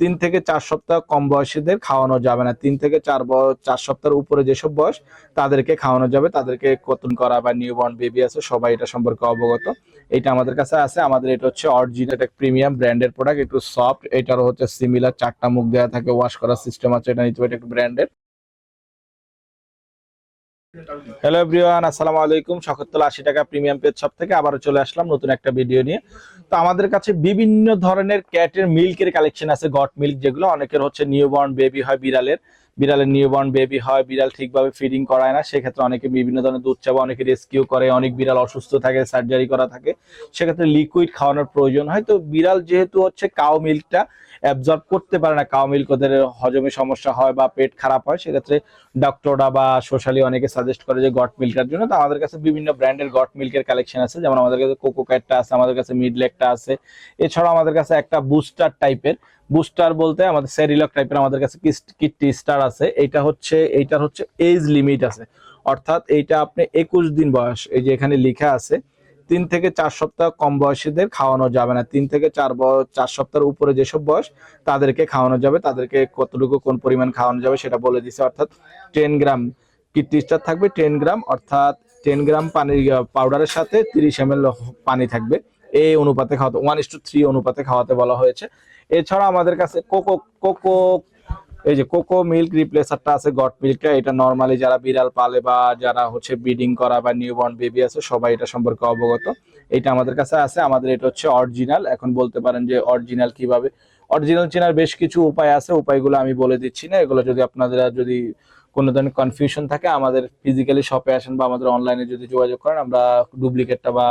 তিন থেকে চার সপ্তাহ কম বয়সীদের খাওয়ানো যাবে না। তিন থেকে চার চার সপ্তাহের উপরে যেসব বয়স তাদেরকে খাওয়ানো যাবে, তাদেরকে কতন করা বা নিউবর্ন বেবি আছে, সবাই এটা সম্পর্কে অবগত। এটা আমাদের কাছে আছে, আমাদের এটা হচ্ছে অরিজিনাল একটা প্রিমিয়াম ব্র্যান্ডের প্রোডাক্ট একটু সফট এটারও হচ্ছে সিমিলার চারটা মুখ দেওয়া থাকে ওয়াশ করার সিস্টেম আছে, এটা নিতে পারে একটু ব্র্যান্ডের হ্যালো এভরিওয়ান আসসালামু আলাইকুম। শখতলা আশি টাকা প্রিমিয়াম পেজ সব থেকে আবারও চলে আসলাম নতুন একটা ভিডিও নিয়ে। তো আমাদের কাছে বিভিন্ন ধরনের ক্যাটের মিল্কের কালেকশন আছে গট মিল্ক যেগুলো। অনেকের হচ্ছে নিউবর্ন বেবি হয় বিড়ালের। বিড়ালের নিউবর্ন বেবি হয়, বিড়াল ঠিকভাবে ফিডিং করায় না। সেক্ষেত্রে অনেকে বিভিন্ন ধরনের দুধ চাবা অনেকে রেস্কিউ করে, অনেক বিড়াল অসুস্থ থাকে সার্জারি করা থাকে। সেক্ষেত্রে লিকুইড খাওয়ানোর প্রয়োজন হয়। তো বিড়াল যেহেতু হচ্ছে কাউ মিল্কটা অ্যাবজর্ব করতে পারে না। কাউ মিল্ক ওদের হজমে সমস্যা হয় বা পেট খারাপ হয়, সেক্ষেত্রে ডক্টররা বা সোশ্যালি অনেকে সাজেস্ট করে যে গট মিল্কের জন্য। তো আমাদের কাছে বিভিন্ন ব্র্যান্ডের গট মিল্কের কালেকশন আছে। যেমন আমাদের কাছে কোকো ক্যাটটা আছে, আমাদের কাছে মিডলেকটা আছে। এছাড়াও আমাদের কাছে একটা বুস্টার টাইপের। বুস্টার বলতে আমাদের সেরিলক টাইপের আমাদের কাছে কিটটি স্টার আছে। এইটা হচ্ছে, এইটার হচ্ছে এজ লিমিট আছে। অর্থাৎ এইটা আপনি একুশ দিন বয়স, এই যে এখানে লেখা আছে। তিন থেকে চার সপ্তাহ কম বয়সীদের খাওয়ানো যাবে না। তিন থেকে চার চার সপ্তাহের উপরে যেসব বয়স তাদেরকে খাওয়ানো যাবে, তাদেরকে কতটুকু কোন পরিমাণ খাওয়ানো যাবে সেটা বলে দিছে। অর্থাৎ টেন গ্রাম কিটটি স্টার থাকবে টেন গ্রাম, অর্থাৎ টেন গ্রাম পানির পাউডারের সাথে তিরিশ এম পানি থাকবে। এই অনুপাতে খাওয়াতে ওয়ান ইস টু থ্রি অনুপাতে খাওয়াতে বলা হয়েছে। এছাড়া আমাদের কাছে কোকো কোকো এই যে কোকো মিল্ক রিপ্লেসারটা আছে, গট মিল্কটা এটা নর্মালি যারা বিড়াল পালে বা যারা হচ্ছে ব্রিডিং করা বা নিউবর্ন বেবি আছে, সবাই এটা সম্পর্কে অবগত। এটা আমাদের কাছে আছে, আমাদের এটা হচ্ছে অরিজিনাল এখন বলতে পারেন যে অরিজিনাল কীভাবে? অরিজিনাল চেনার বেশ কিছু উপায় আছে, উপায়গুলো আমি বলে দিচ্ছি না। এগুলো যদি আপনাদের যদি কোনো ধরনের কনফিউশন থাকে, আমাদের ফিজিক্যালি শপে আসেন বা আমাদের অনলাইনে যদি যোগাযোগ করেন, আমরা ডুপ্লিকেটটা বা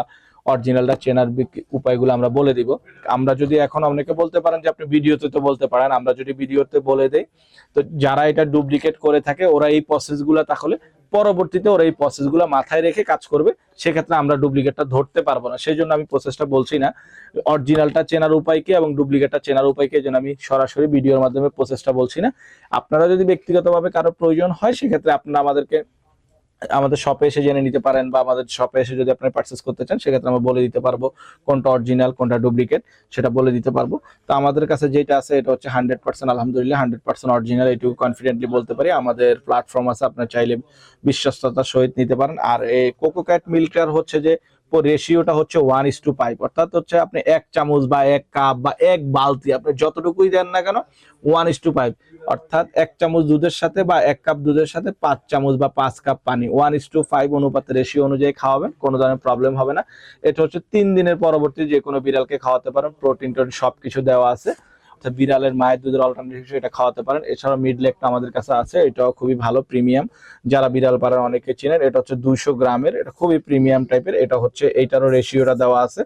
অরিজিনালটা চেনার উপায়গুলো আমরা বলে দিব। আমরা যদি এখন অনেকে বলতে পারেন যে আপনি ভিডিওতে তো বলতে পারেন, আমরা যদি ভিডিওতে বলে দেই, তো যারা এটা ডুপ্লিকেট করে থাকে, ওরা এই প্রসেসগুলো তাহলে পরবর্তীতে ওরা এই প্রসেসগুলো মাথায় রেখে কাজ করবে, সেক্ষেত্রে আমরা ডুপ্লিকেটটা ধরতে পারব না। সেই জন্য আমি প্রসেসটা বলছি না, অরিজিনালটা চেনার উপায় কি এবং ডুপ্লিকেটটা চেনার উপায় কি এই আমি সরাসরি ভিডিওর মাধ্যমে প্রসেসটা বলছি না। আপনারা যদি ব্যক্তিগতভাবে কারও প্রয়োজন হয়, সেক্ষেত্রে আপনারা আমাদেরকে আমাদের শপে এসে জেনে নিতে পারেন বা আমাদের শপে এসে যদি আপনি পার্চেস করতে চান, সেক্ষেত্রে আমরা বলে দিতে পারব কোনটা অরিজিনাল কোনটা ডুপ্লিকেট সেটা বলে দিতে পারব। তো আমাদের কাছে যেটা আছে, এটা হচ্ছে হান্ড্রেড পার্সেন্ট আলহামদুলিল্লাহ হান্ড্রেড পার্সেন্ট অরিজিনাল এটুকু কনফিডেন্টলি বলতে পারি। আমাদের প্ল্যাটফর্ম আছে, আপনার চাইলে বিশ্বস্ততার সহিত নিতে পারেন। আর এই কোকো ক্যাট মিল্কার হচ্ছে যে রেশিওটা হচ্ছে ওয়ান ইস টু ফাইভ অর্থাৎ হচ্ছে আপনি এক চামচ বা এক কাপ বা এক বালতি আপনি যতটুকুই দেন না কেন ওয়ান ইস টু ফাইভ অর্থাৎ এক চামচ দুধের সাথে বা এক কাপ দুধের সাথে পাঁচ চামচ বা পাঁচ কাপ পানি ওয়ান ইস টু ফাইভ অনুপাতে রেশিও অনুযায়ী খাওয়াবেন, কোনো ধরনের প্রবলেম হবে না। এটা হচ্ছে তিন দিনের পরবর্তী যে কোনো বিড়ালকে খাওয়াতে পারেন প্রোটিন টোটিন সবকিছু দেওয়া আছে। বিড়ালের মায়ের দুধের অল্টারনেটিভ হিসেবে এটা খাওয়াতে পারেন। এছাড়াও মিড লেকটা আমাদের কাছে আছে, এটাও খুবই ভালো প্রিমিয়াম যারা বিড়াল পাড়ার অনেকে চেনেন, এটা হচ্ছে দুইশো গ্রামের, এটা খুবই প্রিমিয়াম টাইপের এটা হচ্ছে এইটারও রেশিওটা দেওয়া আছে।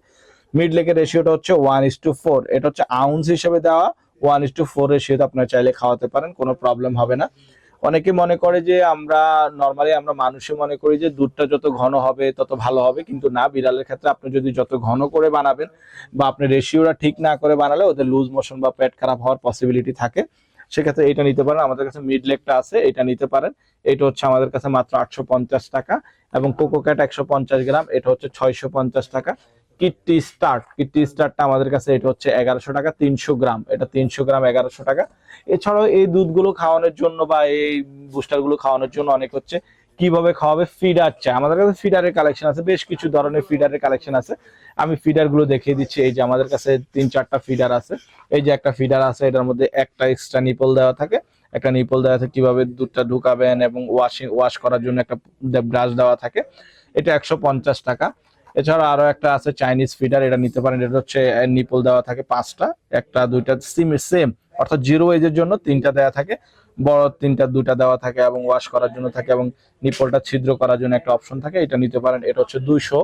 মিড লেকের রেশিওটা হচ্ছে ওয়ান ইস টু ফোর এটা হচ্ছে আউন্স হিসেবে দেওয়া। ওয়ান ইস টু ফোর রেশিওতে আপনার চাইলে খাওয়াতে পারেন, কোনো প্রবলেম হবে না। অনেকে মনে করে যে আমরা নর্মালি আমরা মানুষে মনে করি যে দুধটা যত ঘন হবে তত ভালো হবে, কিন্তু না, বিড়ালের ক্ষেত্রে আপনি যদি যত ঘন করে বানাবেন বা আপনি রেশিওটা ঠিক না করে বানালে ওদের লুজ মোশন বা পেট খারাপ হওয়ার পসিবিলিটি থাকে, সেক্ষেত্রে এটা নিতে পারেন। আমাদের কাছে মিড লেগটা আছে, এটা নিতে পারেন। এটা হচ্ছে আমাদের কাছে মাত্র আটশো পঞ্চাশ টাকা এবং কোকো ক্যাট একশো পঞ্চাশ গ্রাম, এটা হচ্ছে ছয়শো পঞ্চাশ টাকা। কিটটি স্টার্ট কিটটি স্টার্টটা আমাদের কাছে এটা হচ্ছে এগারোশো টাকা, তিনশো গ্রাম। এটা তিনশো গ্রাম, এগারোশো টাকা। এছাড়াও এই দুধগুলো খাওয়ানোর জন্য বা এই বুস্টারগুলো খাওয়ানোর জন্য অনেক হচ্ছে কীভাবে খাওয়াবে? ফিডার চাই। আমাদের কাছে ফিডারের কালেকশন আছে, বেশ কিছু ধরনের ফিডারের কালেকশন আছে। আমি ফিডারগুলো দেখিয়ে দিচ্ছি। এই যে আমাদের কাছে তিন চারটা ফিডার আছে। এই যে একটা ফিডার আছে, এটার মধ্যে একটা এক্সট্রা নিপল দেওয়া থাকে। একটা নিপল দেওয়া থাকে, কীভাবে দুধটা ঢুকাবেন এবং ওয়াশিং ওয়াশ করার জন্য একটা ব্রাশ দেওয়া থাকে। এটা একশো পঞ্চাশ টাকা। এছাড়া আরও একটা আছে চাইনিজ ফিডার এটা নিতে পারেন। এটা হচ্ছে নিপল দেওয়া থাকে পাঁচটা, একটা, দুইটা সিম সেম অর্থাৎ জিরো এজের জন্য তিনটা দেওয়া থাকে, বড় তিনটা দুটা দেওয়া থাকে এবং ওয়াশ করার জন্য থাকে এবং নিপলটা ছিদ্র করার জন্য একটা অপশন থাকে, এটা নিতে পারেন। এটা হচ্ছে দুইশো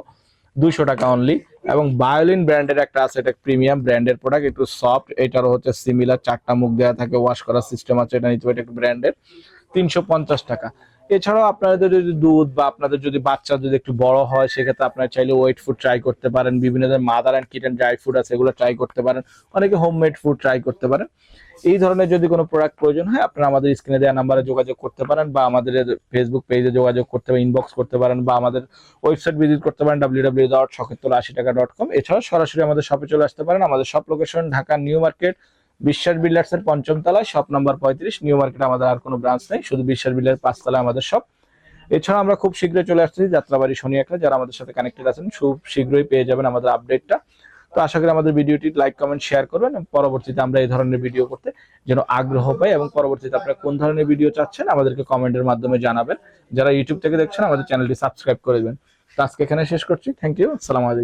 দুইশো টাকা অনলি এবং বায়োলিন ব্র্যান্ডের একটা আছে, এটা প্রিমিয়াম ব্র্যান্ডের প্রোডাক্ট একটু সফট এটারও হচ্ছে সিমিলার চারটা মুখ দেওয়া থাকে ওয়াশ করার সিস্টেম আছে, এটা নিতে পারেন একটু ব্র্যান্ডের তিনশো পঞ্চাশ টাকা। এছাড়াও আপনাদের যদি দুধ বা আপনাদের যদি বাচ্চা যদি একটু বড় হয়, সেক্ষেত্রে আপনারা চাইলে ওয়েট ফুড ট্রাই করতে পারেন। বিভিন্ন ধরনের mother and kitten dry food আছে, এগুলো ট্রাই করতে পারেন। অনেকে হোমমেড ফুড ট্রাই করতে পারেন। এই ধরনের যদি কোনো প্রোডাক্ট প্রয়োজন হয়, আপনারা আমাদের স্ক্রিনে দেওয়া নাম্বারে যোগাযোগ করতে পারেন বা আমাদের ফেসবুক পেজে যোগাযোগ করতে পারেন ইনবক্স করতে পারেন বা আমাদের ওয়েবসাইট ভিজিট করতে পারেন ডাব্লিউ ডট শখের আশি টাকা ডট কম এছাড়াও সরাসরি আমাদের শপে চলে আসতে পারেন। আমাদের shop location Dhaka new market Biswas builders এর পঞ্চম তলায়, শপ নাম্বার পঁয়ত্রিশ, নিউ মার্কেট আমাদের আর কোনো ব্রাঞ্চ নেই, শুধু বিশ্বাস বিল্ডার পাঁচতলায় আমাদের শপ। এছাড়া আমরা খুব শীঘ্রই চলে আসছি যাত্রাবাড়ি শনি একটা যারা আমাদের সাথে কানেক্টেড আছেন, খুব শীঘ্রই পেয়ে যাবেন আমাদের আপডেটটা তো আশা করি আমাদের ভিডিওটি লাইক কমেন্ট শেয়ার করবেন এবং পরবর্তীতে আমরা এই ধরনের ভিডিও করতে যেন আগ্রহ পাই এবং পরবর্তীতে আপনারা কোন ধরনের ভিডিও চাচ্ছেন আমাদেরকে কমেন্টের মাধ্যমে জানাবেন। যারা ইউটিউব থেকে দেখছেন, আমাদের চ্যানেলটি সাবস্ক্রাইব করে দেবেন। তো আজকে এখানে শেষ করছি। থ্যাংক ইউ আসসালামু আলাইকুম